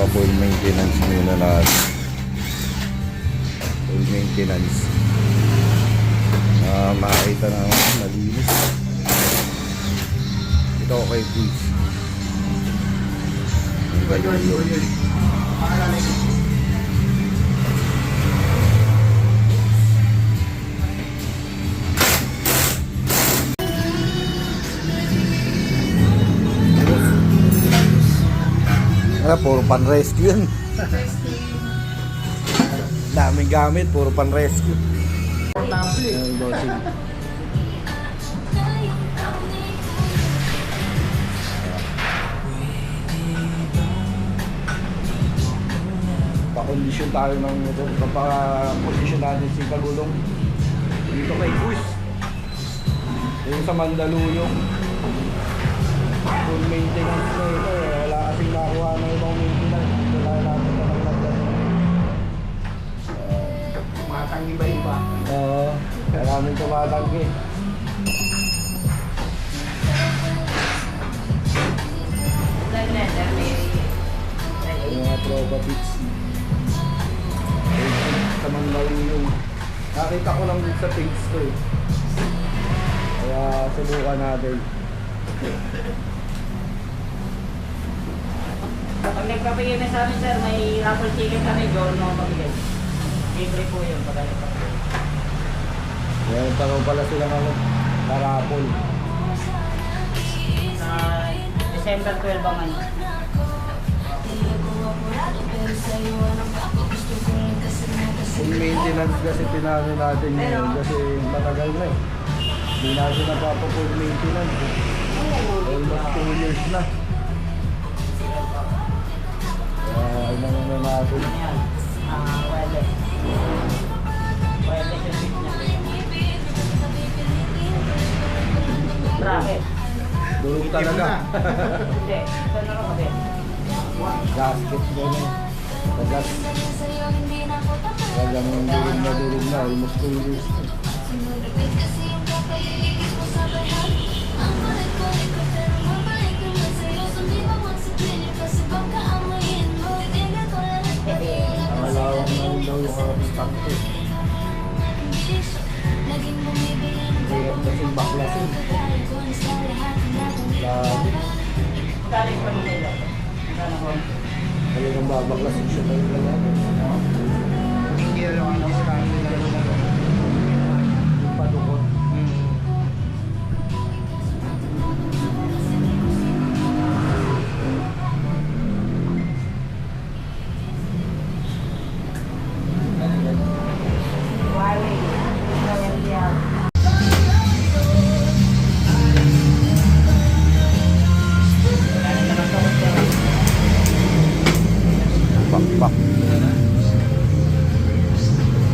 Pa-full maintenance muna natin. Full maintenance. Ah, makita na malinis. Ito kay Puig. Ang galing yun. Ah, puro pan-rescue yun. Daming gamit, puro pan-rescue. Ayun, bossing. Pa-condition tayo ng motor. Pa-condition natin si Kagulong. Dito kay Kuis. Yung sa Mandaluyong. Oo. Maraming tumatanggi. Yung mga tropa pits. Sa Mandaluyong. Nakita ko lang sa page ko eh. Kaya subukan natin. Pag nagpapigay na sa amin, sir, may raffle ticket kami, mo pamigay. Libre po yun, pag nagpapigay. Meron pa raw pala sila ng karapol. Sa December 12 ang ano. Full maintenance kasi pinano natin yun kasi matagal na eh. Hindi natin napapa full maintenance eh. Almost 2 years na. Kaya ano na natin. Ayan. Ah, wireless. Wireless yung switch Durog talaga. Hindi. Ito na ako din. Gasket gano'n. Sa gas. Talagang durog na durog na. Almost 2 years na. Nakalawang na daw yung harapin tangke. Hirap kasing baklasin. Lagi. Galing pa nila. Magkano ko? Talagang babaklasin siya talaga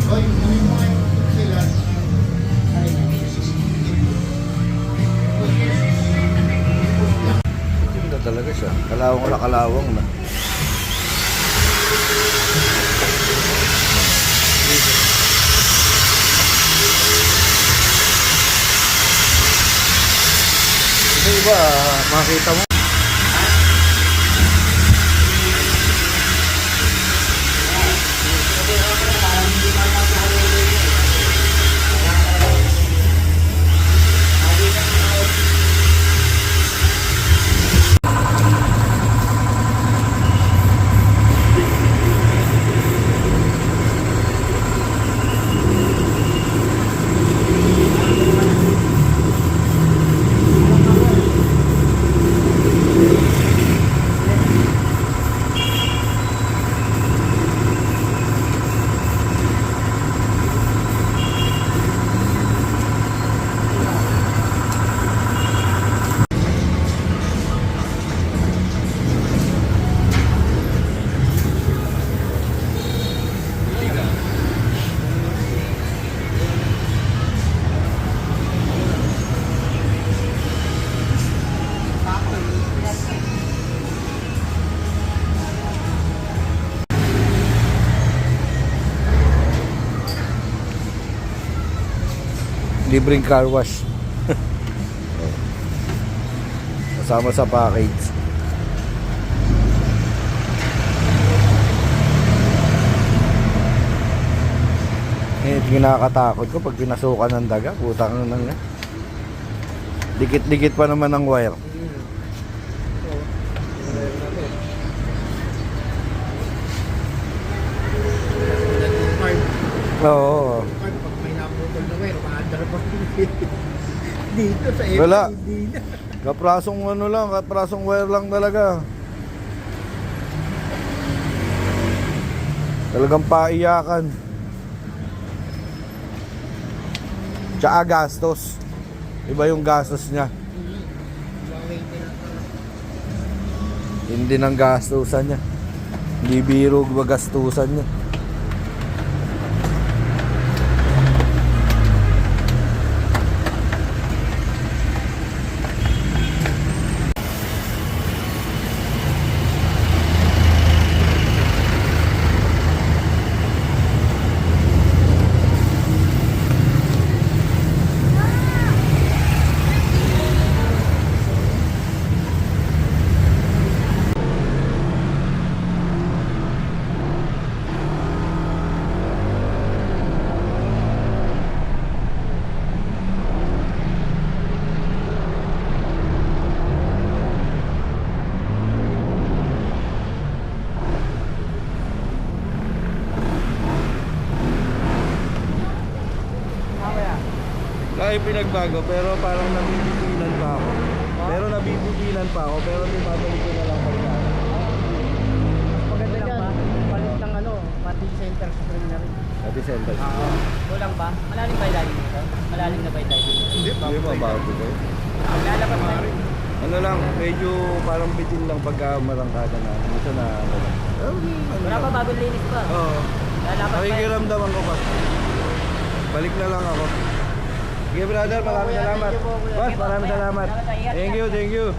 Oy, kunin mo nga yung sila. Ganda talaga siya. Kalawang na kalawang na. Ito iba, makita mo. libreng car wash. Kasama sa package. Eh kinakatakot ko pag pinasukan ng daga. Putang nang dikit-dikit pa naman ng wire. Oo. Dito sa FB, Wala. na. Kaprasong ano lang, kaprasong wire lang talaga. Talagang paiyakan. Tsaka gastos. Iba yung gastos niya. Hindi ng gastusan niya. Hindi biro gastusan niya. Kaya pinagbago pero parang nabibitinan pa ako. Pero nabibitinan pa ako pero pinabalik ko na lang pagka. Maganda lang ba? Palit ng ano, pati center spring na rin. Ati center. Oo. Kulang ba? Malalim ba yung nito? Malalim na ba yung lalim nito? Hindi, Hindi ba bago? Lalabas na rin. Ano lang, medyo parang bitin lang pagka marangkada na. Minsan na ano lang. Ano Wala pa bagong linis pa. Oo. Lalapas pa. Nakikiramdaman ko pa. Balik na lang ako. Sige brother, maraming salamat. Boss, maraming salamat. Thank you, thank you.